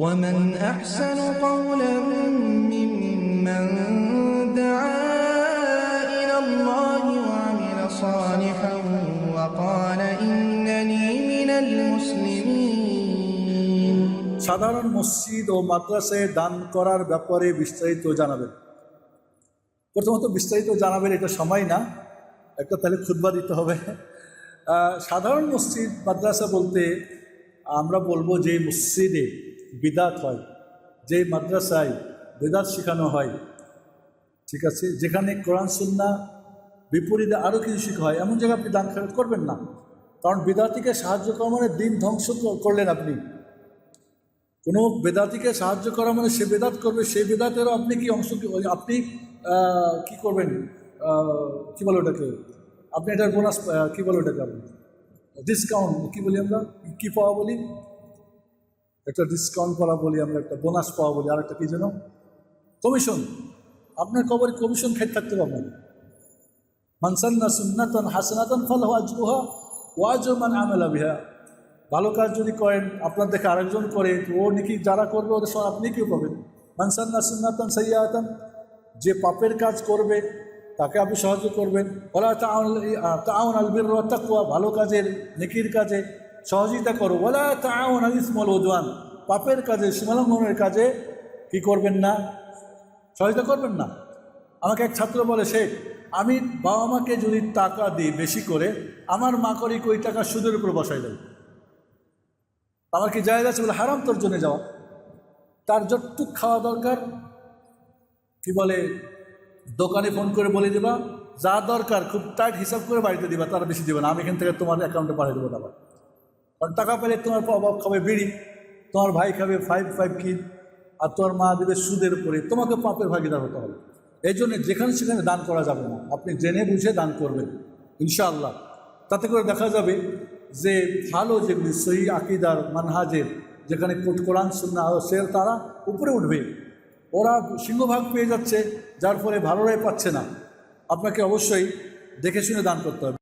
ومن أحسن قولا ممن دعا إلى الله وعمل صالحا وقال إنني من المسلمين সাধারণ মসজিদ ও মাদ্রাসায় দান করার ব্যাপারে বিস্তারিত জানাবেন প্রথমত বিস্তারিত জানাবেন এটা সময় না একটা তাহলে খুতবা দিতে হবে আহ, সাধারণ মসজিদ মাদ্রাসা বলতে আমরা বলবো যে মসজিদে বিদাত হয়, যে মাদ্রাসায় বেদাত শেখানো হয়। ঠিক আছে? যেখানে কোরআন, সুন্না বিপরীতে আরও কিছু শেখা হয়, এমন জায়গায় আপনি দান খরচ করবেন না। কারণ বিদাতিকে সাহায্য করা মানে দিন ধ্বংস করলেন আপনি। কোনো বেদাতিকে সাহায্য করা মানে সে বেদাত করবে সেই বেদাতেরও আপনি কি অংশ আপনি কি করবেন? কি বলে ওটাকে? আপনি এটার বোনাস কি বলে ওটাকে আপনি? ডিসকাউন্ট কি বলি আমরা? কি পাওয়া বলি? একটা ডিসকাউন্ট করা বলি, আমরা একটা বোনাস পাওয়া বলি আর একটা কি যেন? কমিশন আপনার কবরে কমিশন খেতে থাকতে পারবেন মানসান্না সুন্নাতান হাসানাতান ফল হওয়া আজরুহা ওয়াজু মান আমেলা বিহা। ভালো কাজ যদি করেন, আপনার দেখে আরেকজন করে ও নাকি যারা করবে, ওদের সব আপনি কেউ পাবেন। মানসান্না সুন্নাতান সাইয়াতান, যে পাপের কাজ করবে, তাকে আপনি সাহায্য করবেন। ওরা তাউন আলবির তাকুয়া ভালো কাজের, নেকির কাজে। সহযোগিতা করো। ওলা তাউন আল ইসমল ওজওয়ান পাপের কাজে, সীমালঙ্ঘনের কাজে কি করবেন না? সহযোগিতা করবেন না? আমাকে এক ছাত্র বলে, শেখ, আমি বাবা মাকে যদি টাকা দিই বেশি করে, আমার মা করি ওই টাকা সুদের উপর বসাই দেয়? আমার কি জায়গা আছে বলে, হারাম তোর জন্য যাওয়া। তার যতটুক খাওয়া দরকার, কি বলে, দোকানে ফোন করে বলে দেবা। যা দরকার, খুব টাইট হিসাব করে বাড়িতে দিবা, তার বেশি দিবে না। আমি এখান থেকে তোমার অ্যাকাউন্টে পাঠিয়ে দেবো টাকা কারণ টাকা পেলে তোমার বাবা খাবে বিড়ি, তোমার ভাই খাবে ফাইভ ফাইভ কিন আর তোমার মা দেবে সুদের উপরে। তোমাকে পাপের ভাগিদার হতে হবে। এই জন্য যেখানে সেখানে দান করা যাবে না। আপনি জেনে বুঝে দান করবেন, ইনশাআল্লাহ। তাতে করে দেখা যাবে যে ভালো যেগুলি সহি আকিদার মানহাজের যেখানে কোরআন সুন্না সে তারা উপরে উঠবে। ওরা সিংহভাগ পেয়ে যাচ্ছে, যার ফলে ভালোরাই পাচ্ছে না। আপনাকে অবশ্যই দেখে শুনে দান করতে হবে।